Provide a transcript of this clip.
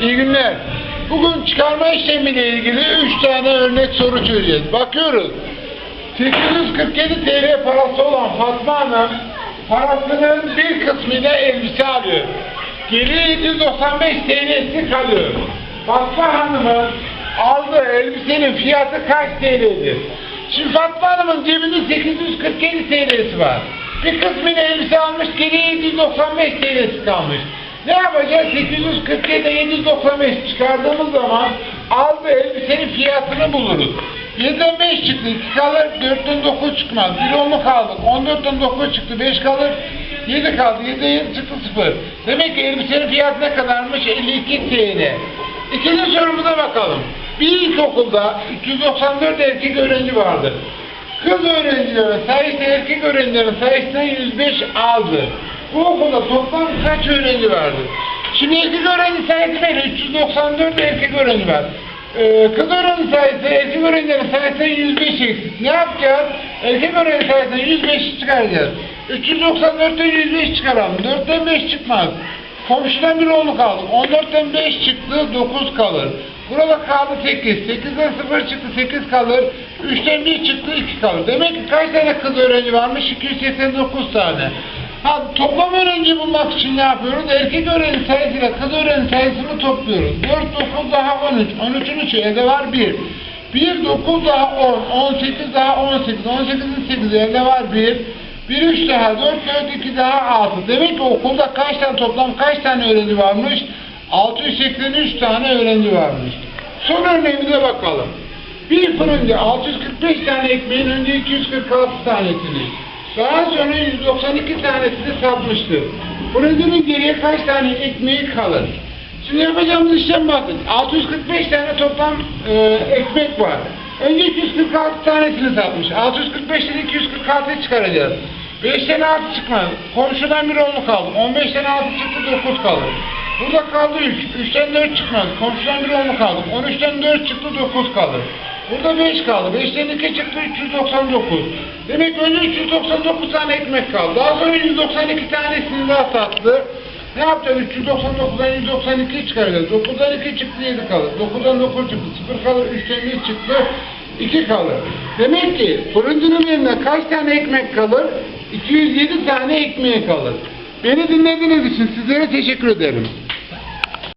İyi günler. Bugün çıkarma işlemiyle ilgili 3 tane örnek soru çözeceğiz. Bakıyoruz. 847 TL parası olan Fatma Hanım parasının bir kısmıyla elbise alıyor. Geri 795 TL'si kalıyor. Fatma Hanım'ın aldığı elbisenin fiyatı kaç TL'dir? Şimdi Fatma Hanım'ın cebinde 847 TL'si var. Bir kısmıyla elbise almış, geriye 795 TL'si kalmış. Ne yapacağız? 847 795 çıkardığımız zaman aldığı elbisenin fiyatını buluruz. 7'den 5 çıktı, 2 kalır, 4'ten 9 çıkmaz. 1 onluk aldık, 14'ten 9 çıktı, 5 kalır, 7 kaldı, 7'den 7 çıktı 0. Demek ki elbisenin fiyatı ne kadarmış? 52 TL. İkinci sorumuza bakalım. Bir ilkokulda 394 erkek öğrenci vardır. Kız öğrencilerin sayısı erkek öğrencilerin sayısından 105 aldı. Bu okulda toplam kaç öğrenci vardır? Şimdi erkek öğrenci sayısı böyle 394 erkek öğrenci var. Ee, kız öğrenci sayısı erkek öğrencilerin sayısından 105 eksik. Ne yapacağız? Erkek öğrenci sayısından 105 çıkaracağız. 394'ten 105 çıkaralım. 4'ten 5 çıkmaz. Komşudan bir oğluk aldık. 14'ten 5 çıktı, 9 kalır. Burada kaldı 8. 8'den 0 çıktı, 8 kalır. 3'ten 1 çıktı, 2 kalır. Demek ki kaç tane kız öğrenci varmış? 289 tane. Ha, toplam öğrenci bulmak için ne yapıyoruz? Erkek öğrenci sayısıyla kız öğrenci sayısını topluyoruz. 4, 9 daha 13. 13'ün 3'ü elde var 1. 1, 9 daha 10. 18 daha 18. 18'in 8'i elde var 1. 1 3 daha 4, 4 2 daha 6. Demek ki okulda kaç tane toplam kaç tane öğrenci varmış? 683 tane öğrenci varmış. Son örneğimize bakalım. Bir fırıncı 645 tane ekmeğin önce 246 tanesini, daha sonra 192 tanesini satmıştır. Fırıncının geriye kaç tane ekmeği kalır? Şimdi yapacağımız işlem bakın. 645 tane toplam e, ekmek var. Önce 246 tanesini satmış. 645'ten 246'yı çıkaracağız. 5'ten 6 çıkmaz. Komşudan bir onluk kaldı. 15'ten 6 çıktı 9 kalır. Burada kaldı 3. 3'ten 4 çıkmaz. Komşudan bir onluk kaldı. 13'ten 4 çıktı 9 kalır. Burada 5 kaldı. 5'ten 2 çıktı 399. Demek önce 399 tane ekmek kaldı. Daha sonra 192 tanesini daha sattı. Ne yapacağız? 399'dan 192'yi çıkaracağız. 9'dan 2 çıktı 7 kalır. 9'dan 9 çıktı 0 kalır. 3'ten 1 çıktı 2 kalır. Demek ki fırıncının eline kaç tane ekmek kalır? 207 tane ekmeği kalır. Beni dinlediğiniz için sizlere teşekkür ederim.